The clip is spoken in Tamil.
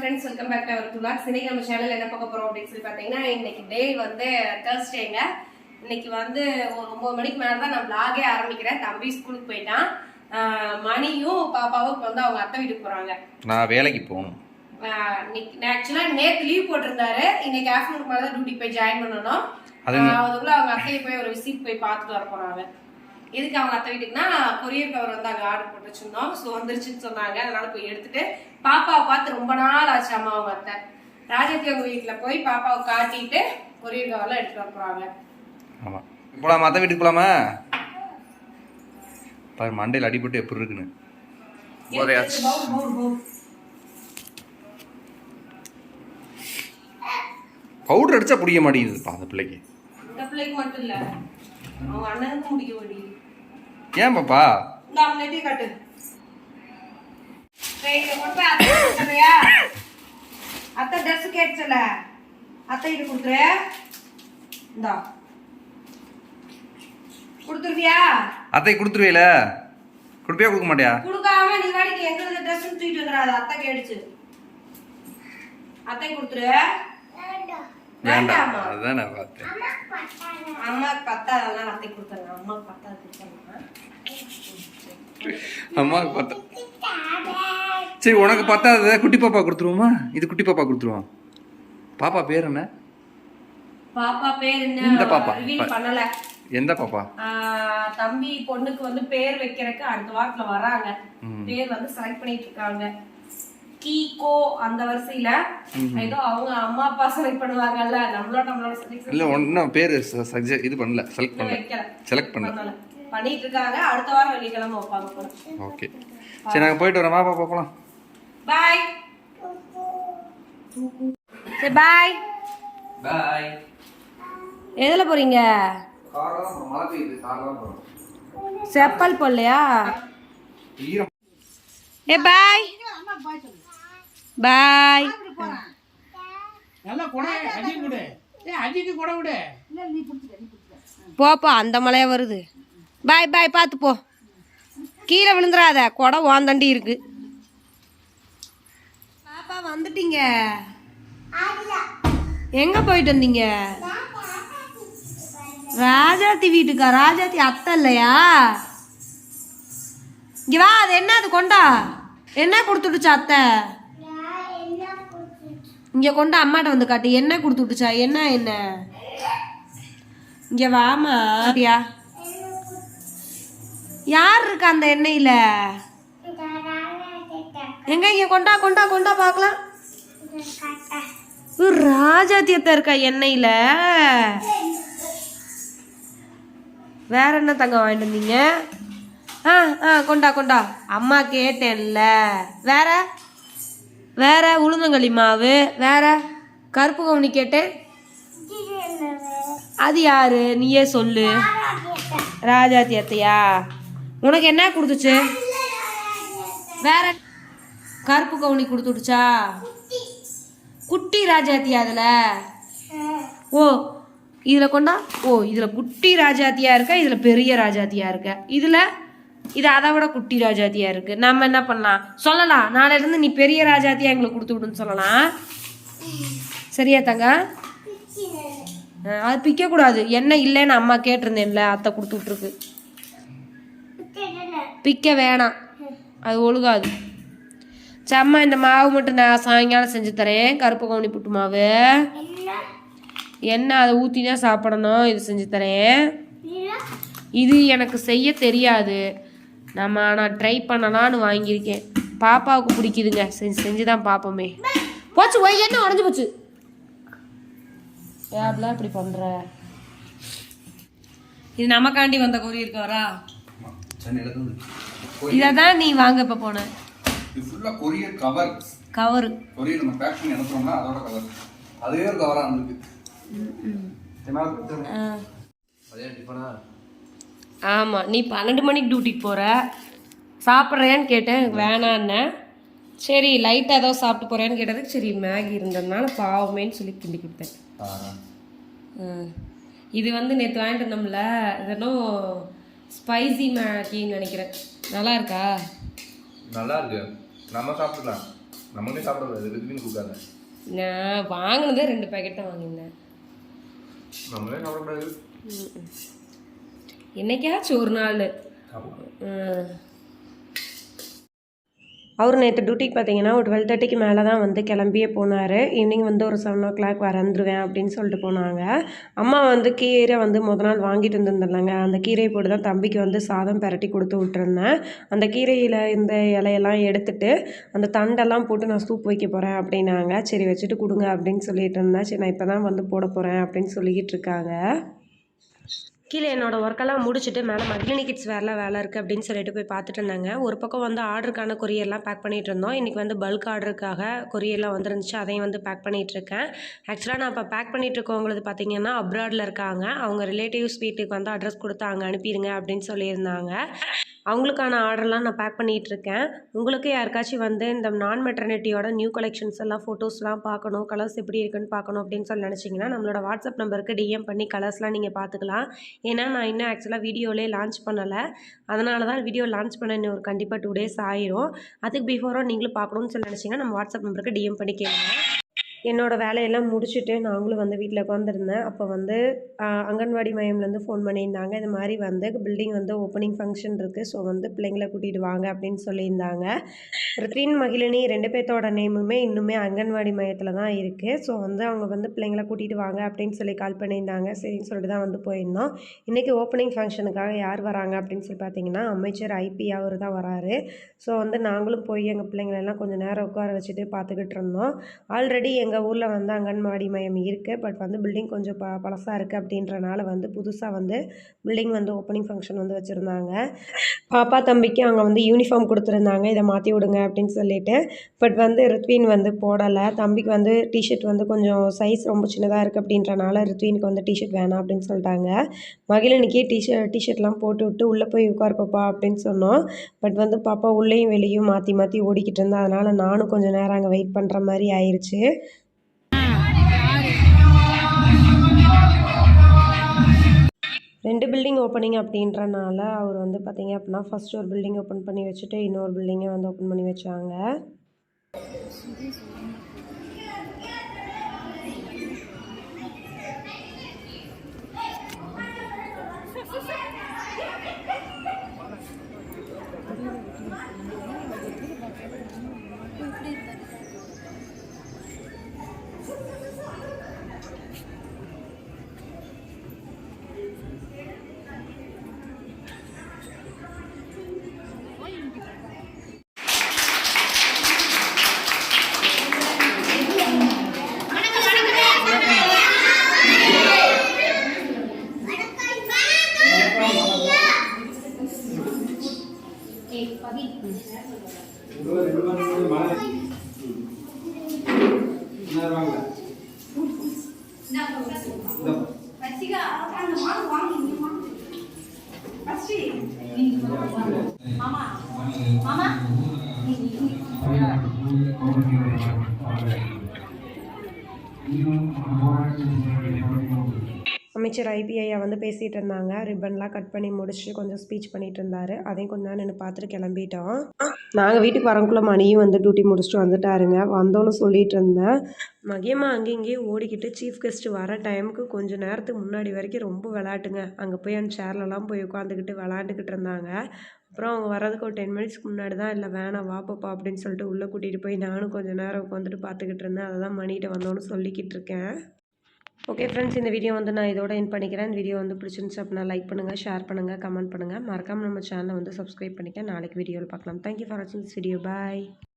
Friends welcome back to our துலாக் இன்னைக்கு நம்ம சேனல் என்ன பார்க்க போறோம் அப்படின்னு சொல்லி பார்த்தீங்கன்னா இன்னைக்கு டே வந்து தேர்ஸ்டேங்க இன்னைக்கு வந்து ஒரு ஒன்பது மணிக்கு மேலே தான் நான் vlog-ஏ ஆரம்பிக்கிறேன். தம்பி ஸ்கூலுக்கு போயிட்டான். மணியும் பாப்பாவும் இப்போ வந்து அவங்க அத்தை வீட்டுக்கு போறாங்க. நான் வேலைக்கு போகணும். ஆக்சுவலாக நேற்று லீவ் போட்டிருந்தாரு. இன்னைக்கு ஆஃப்டர்நூன் மேலே தான் டியூட்டிக்கு போய் ஜாயின் பண்ணணும். அதுக்குள்ள அவங்க அத்தையை போய் ஒரு விசிட் போய் பார்த்துட்டு வர போறாங்க. எதுக்கு அவங்க அத்தை வீட்டுக்குன்னா கொரியர் கவர் வந்து அங்கே ஆர்டர் போட்டு வச்சிருந்தோம் ஸோ வந்துருச்சுன்னு சொன்னாங்க. அதனால போய் எடுத்துட்டு பாப்பாவை பார்த்து ரொம்ப நாள் ஆச்சு அம்மா அவங்க அத்தை. ராஜத்தி அவங்க வீட்டில் போய் பாப்பாவை காட்டிட்டு கொரியர் கவர்லாம் எடுத்துட்டு வர போறாங்க. ஆமாம் போகலாமா அத்தை வீட்டுக்கு போகலாமா பாரு மண்டையில் அடிபட்டு எப்படி இருக்குன்னு. போதையாச்சு. பவுடர் அடிச்சா பிடிக்க மாட்டேங்குதுப்பா அந்த பிள்ளைக்கு. இந்த பிள்ளைக்கு மட்டும் இல்ல. அவங்க அண்ணனுக்கும் முடிக்க வேண்டியது ஏன் பாப்பா? அவங்க நெட்டி காட்டு. இதை அத்தை ட்ரெஸ் கேட்டுச்சல. அத்தை கிட்ட கொடுத்துரு. இந்தா. கொடுத்துருவியா? அத்தை கொடுத்துருவேல. கொடுப்பியா கொடுக்க மாட்டியா? கொடுக்காம நீ வாடிக்கு எங்களுக்கு ட்ரெஸ் தூக்கிட்டு வந்துடாது. அத்தை கேடுச்சு அத்தை கொடுத்துரு. வேண்டாம். அதுதான் நான் பார்த்தேன். கொடுத்தாங்க அம்மாக்கு பத்தாது கொடுத்தாங்க அம்மாவுக்கு பார்த்தா சரி உனக்கு பத்தாத குட்டி பாப்பா கொடுத்துருவோமா? இது குட்டி பாப்பா கொடுத்துருவோம் பாப்பா பேர் என்ன? பாப்பா பேர் இந்த என்ன பாப்பா. ரிவீல் பண்ணல. எந்த பாப்பா? தம்பி பொண்ணுக்கு வந்து பேர் வைக்கிறதுக்கு அடுத்த வாரத்துல வராங்க. பேர் வந்து செலக்ட் பண்ணிட்டு இருக்காங்க. கீகோ அந்த வரிசையில ஏதோ அவங்க அம்மா அப்பா செலக்ட் பண்ணுவாங்கல்ல நம்மளோட நம்மளோட இல்லை ஒன்றும் பேர் சஜெக்ட் இது பண்ணல செலக்ட் பண்ணல. செலக்ட் பண்ணல. பண்ணிட்டு இருக்காங்க. அடுத்த வாரம் வெள்ளிக்கிழமை வைப்பாங்க ஓகே. சரி நாங்கள் போயிட்டு வரோம். வா பாப்பா போகலாம் பாய் சரி பாய் பாய் எதுல போறீங்க? செப்பல் போடலையா? ஏ பாய் பாய். போப்பா அந்த மலையா வருது. பாய் பாய் பார்த்து போ. கீழே விழுந்துடாத குடம் வாந்தண்டி இருக்கு. பாப்பா வந்துட்டீங்க. எங்க போயிட்டு வந்தீங்க? ராஜாத்தி வீட்டுக்கா? ராஜாத்தி அத்தை இல்லையா? இங்க வா அது என்ன அது கொண்டா? என்ன கொடுத்துடுச்சா அத்தை? இங்கே கொண்டு அம்மாட்ட வந்து காட்டு. என்ன கொடுத்து விட்டுச்சா? என்ன என்ன? இங்கே வாமா அப்படியா யார் இருக்கா அந்த எண்ணெயில்? எங்க இங்க கொண்டா கொண்டா கொண்டா பார்க்கலாம் ராஜாத்தியத்தை இருக்கா எண்ணெயில? வேற என்ன தங்க வாங்கிட்டு வந்தீங்க? ஆ ஆ கொண்டா கொண்டா. அம்மா கேட்டேன்ல. வேற? வேற உளுந்தங்களி மாவு வேற கருப்பு கவுனி கேட்டேன் அது யாரு? நீயே சொல்லு. ராஜா தேத்தையா உனக்கு என்ன கொடுத்துச்சு? வேற கருப்பு கவுனி கொடுத்துடுச்சா? குட்டி ராஜாத்தியா அதில். ஓ இதில் கொண்டா? ஓ இதில் குட்டி ராஜாத்தியா இருக்க இதில் பெரிய ராஜாத்தியா இருக்க. இதில் இது அதை விட குட்டி ராஜாத்தியா இருக்கு. நம்ம என்ன பண்ணலாம்? சொல்லலாம். நாளையிலேருந்து நீ பெரிய ராஜாத்தியா எங்களுக்கு கொடுத்து விடுன்னு சொல்லலாம். சரியா தங்க? அது பிக்க கூடாது. என்ன இல்லைன்னு அம்மா கேட்டிருந்தேன்ல அத்தை கொடுத்து விட்ருக்கு பிக்க வேணாம். அது ஒழுகாது. செம்மா இந்த மாவு மட்டும் நான் சாயங்காலம் செஞ்சு தரேன். கருப்பு கவுனி புட்டு மாவு. என்ன அதை ஊற்றி தான் சாப்பிடணும். இது செஞ்சு தரேன். இது எனக்கு செய்ய தெரியாது. நம்ம ஆனால் ட்ரை பண்ணலான்னு வாங்கியிருக்கேன். பாப்பாவுக்கு பிடிக்குதுங்க. செஞ்சு செஞ்சு தான் பார்ப்போமே போச்சு ஒய் என்ன உடஞ்சி போச்சு? ஏப்லாம் இப்படி பண்ற? இது நமக்காண்டி வந்த கொரியர் தான் இதை தான் நீ வாங்க இப்போ போன. கவர் கவரு கொரியர் நம்ம பேக் பண்ணி அனுப்புறோம்னா அதோட கவர் அதே ஒரு கவராக இருந்திருக்கு. அதே டிஃபனா ஆமாம் நீ பன்னெண்டு மணிக்கு டியூட்டிக்கு போகிற சாப்பிட்றேன்னு கேட்டேன் எனக்கு வேணான்னேன் சரி லைட்டாக ஏதோ சாப்பிட்டு போகிறேன்னு கேட்டதுக்கு சரி மேகி இருந்ததுனால பாவமேன்னு சொல்லி கிண்டி கொடுத்தேன். இது வந்து நேற்று வாங்கிட்டு வந்தோம்ல இதெல்லாம் ஸ்பைசி மேகின்னு நினைக்கிறேன். நல்லா இருக்கா? நல்லா இருக்கு. நம்ம சாப்பிடலாம் நம்மளே கொடுக்காத. நான் வாங்கினதே ரெண்டு பேக்கெட் தான் வாங்கியிருந்தேன். நம்மளே சாப்பிடக்கூடாது. என்னைக்காச்சும் ஒரு நாள். அவர் நேற்று டியூட்டிக்கு பார்த்தீங்கன்னா ஒரு டுவெல் தேர்ட்டிக்கு மேலே தான் வந்து கிளம்பியே போனார். ஈவினிங் வந்து ஒரு செவன் ஓ கிளாக் வரந்துருவேன் அப்படின்னு சொல்லிட்டு போனாங்க. அம்மா வந்து கீரை வந்து முத நாள் வாங்கிட்டு வந்துருந்துருந்தாங்க அந்த கீரையை போட்டு தான் தம்பிக்கு வந்து சாதம் பெரட்டி கொடுத்து விட்டுருந்தேன். அந்த கீரையில் இந்த இலையெல்லாம் எடுத்துட்டு அந்த தண்டெல்லாம் போட்டு நான் சூப் வைக்க போகிறேன் அப்படின்னாங்க. சரி வச்சுட்டு கொடுங்க அப்படின்னு சொல்லிட்டு இருந்தேன். சரி நான் இப்போ தான் வந்து போட போகிறேன் அப்படின்னு சொல்லிக்கிட்டு இருக்காங்க. கீழே என்னோட ஒர்க்கெல்லாம் முடிச்சுட்டு மேலே மகிழினி கிட்ஸ் வேறுலாம் வேலை இருக்குது அப்படின்னு சொல்லிட்டு போய் பார்த்துட்டு இருந்தாங்க. ஒரு பக்கம் வந்து ஆர்டருக்கான கொரியர்லாம் பேக் பண்ணிகிட்டு இருந்தோம். இன்றைக்கி வந்து பல்க் ஆர்டருக்காக கொரியர்லாம் வந்துருந்துச்சு. அதையும் வந்து பேக் பண்ணிகிட்டு இருக்கேன். ஆக்சுவலாக நான் இப்போ பேக் பண்ணிகிட்டு இருக்கவங்களது பார்த்தீங்கன்னா அப்ராடில் இருக்காங்க. அவங்க ரிலேட்டிவ்ஸ் வீட்டுக்கு வந்து அட்ரஸ் கொடுத்து அங்கே அனுப்பிடுங்க அப்படின்னு சொல்லியிருந்தாங்க. அவங்களுக்கான ஆர்டர்லாம் நான் பேக் பண்ணிகிட்டு இருக்கேன் உங்களுக்கு யாருக்காச்சும் வந்து இந்த நான் மெட்டர்னிட்டியோட நியூ கலெக்ஷன்ஸ் எல்லாம் ஃபோட்டோஸ்லாம் பார்க்கணும் கலர்ஸ் எப்படி இருக்குன்னு பார்க்கணும் அப்படின்னு சொல்லி நினச்சிங்கன்னா நம்மளோட வாட்ஸ்அப் நம்பருக்கு டிஎம் பண்ணி கலர்ஸ்லாம் நீங்கள் பார்த்துக்கலாம். ஏன்னா நான் இன்னும் ஆக்சுவலாக வீடியோலே லான்ச் பண்ணலை. அதனால தான் வீடியோ லான்ச் பண்ண இன்னும் ஒரு கண்டிப்பாக டூ டேஸ் ஆயிரும். அதுக்கு பிஃபோராக நீங்களும் பார்க்கணும்னு சொல்லி நினச்சிங்கன்னா நம்ம வாட்ஸ்அப் நம்பருக்கு டிஎம் பண்ணி கேளுங்க. என்னோட வேலையெல்லாம் முடிச்சுட்டு நாங்களும் வந்து வீட்டில் உட்காந்துருந்தேன் அப்போ வந்து அங்கன்வாடி மையம்லேருந்து ஃபோன் பண்ணியிருந்தாங்க. இந்த மாதிரி வந்து பில்டிங் வந்து ஓப்பனிங் ஃபங்க்ஷன் இருக்குது ஸோ வந்து பிள்ளைங்கள கூட்டிகிட்டு வாங்க அப்படின்னு சொல்லியிருந்தாங்க. ரித்வின் மகிழினி ரெண்டு பேர்த்தோட நேமுமே இன்னுமே அங்கன்வாடி மையத்தில் தான் இருக்குது ஸோ வந்து அவங்க வந்து பிள்ளைங்கள கூட்டிகிட்டு வாங்க அப்படின்னு சொல்லி கால் பண்ணியிருந்தாங்க. சரின்னு சொல்லிட்டு தான் வந்து போயிருந்தோம். இன்றைக்கி ஓப்பனிங் ஃபங்க்ஷனுக்காக யார் வராங்க அப்படின்னு சொல்லி பார்த்தீங்கன்னா அமைச்சர் ஐபி அவர் தான் வராரு. ஸோ வந்து நாங்களும் போய் எங்கள் பிள்ளைங்களெல்லாம் கொஞ்சம் நேரம் உட்கார வச்சுட்டு பார்த்துக்கிட்டு இருந்தோம். ஆல்ரெடி எங்கள் எங்கள் ஊரில் வந்து அங்கன்வாடி மையம் இருக்குது பட் வந்து பில்டிங் கொஞ்சம் ப பழசாக இருக்குது அப்படின்றனால வந்து புதுசாக வந்து பில்டிங் வந்து ஓப்பனிங் ஃபங்க்ஷன் வந்து வச்சுருந்தாங்க. பாப்பா தம்பிக்கு அங்கே வந்து யூனிஃபார்ம் கொடுத்துருந்தாங்க. இதை மாற்றி விடுங்க அப்படின்னு சொல்லிட்டு. பட் வந்து ரித்வின் வந்து போடலை. தம்பிக்கு வந்து டிஷர்ட் வந்து கொஞ்சம் சைஸ் ரொம்ப சின்னதாக இருக்குது அப்படின்றனால ரித்வினுக்கு வந்து டிஷர்ட் வேணாம் அப்படின்னு சொல்லிட்டாங்க. மகிழனுக்கே டிஷர்ட் டிஷர்ட்லாம் போட்டு விட்டு உள்ளே போய் உட்கார் பாப்பா அப்படின்னு சொன்னோம். பட் வந்து பாப்பா உள்ளேயும் வெளியும் மாற்றி மாற்றி ஓடிக்கிட்டு இருந்தா. அதனால் நானும் கொஞ்சம் நேரம் அங்கே வெயிட் பண்ணுற மாதிரி ஆயிடுச்சு ரெண்டு பில்டிங் ஓப்பனிங் அப்படின்றனால அவர் வந்து பார்த்தீங்க அப்படின்னா ஃபஸ்ட் ஒரு பில்டிங் ஓப்பன் பண்ணி வச்சுட்டு இன்னொரு பில்டிங்கை வந்து ஓப்பன் பண்ணி வச்சாங்க. 妈妈妈妈。அமைச்சர் ஐபிஐயா வந்து பேசிகிட்டு இருந்தாங்க. ரிப்பன்லாம் கட் பண்ணி முடிச்சுட்டு கொஞ்சம் ஸ்பீச் பண்ணிட்டு இருந்தாரு. அதையும் கொஞ்ச நேரம் நின்று பார்த்துட்டு கிளம்பிட்டோம். நாங்கள் வீட்டுக்கு வரக்குள்ள மணியும் வந்து டியூட்டி முடிச்சுட்டு வந்துட்டாருங்க. வந்தோன்னு சொல்லிட்டு இருந்தேன். மகியமாக அங்கேயும் இங்கேயும் ஓடிக்கிட்டு சீஃப் கெஸ்ட் வர டைமுக்கு கொஞ்சம் நேரத்துக்கு முன்னாடி வரைக்கும் ரொம்ப விளையாட்டுங்க. அங்கே போய் அந்த சேர்லலாம் போய் உட்காந்துக்கிட்டு விளாண்டுக்கிட்டு இருந்தாங்க. அப்புறம் அவங்க வர்றதுக்கு ஒரு டென் மினிட்ஸ்க்கு முன்னாடி தான் இல்லை வேணாம் வாப்பப்பா அப்படின்னு சொல்லிட்டு உள்ளே கூட்டிகிட்டு போய் நானும் கொஞ்சம் நேரம் உட்காந்துட்டு பார்த்துக்கிட்டு இருந்தேன். அதை தான் மணிகிட்ட வந்தோன்னு சொல்லிக்கிட்டு இருக்கேன். ஓகே ஃப்ரெண்ட்ஸ் இந்த வீடியோ வந்து நான் இதோட என் பண்ணிக்கிறேன். வீடியோ வந்து பிடிச்சிருந்துச்சு அப்படின்னா லைக் பண்ணுங்கள் ஷேர் பண்ணுங்கள் கமெண்ட் பண்ணுங்கள் மறக்காமல் நம்ம சேனலை வந்து சப்ஸ்கிரைப் பண்ணிக்க. நாளைக்கு வீடியோவில் பார்க்கலாம். தேங்க்யூ ஃபார் வாட்சிங் திஸ் வீடியோ பாய்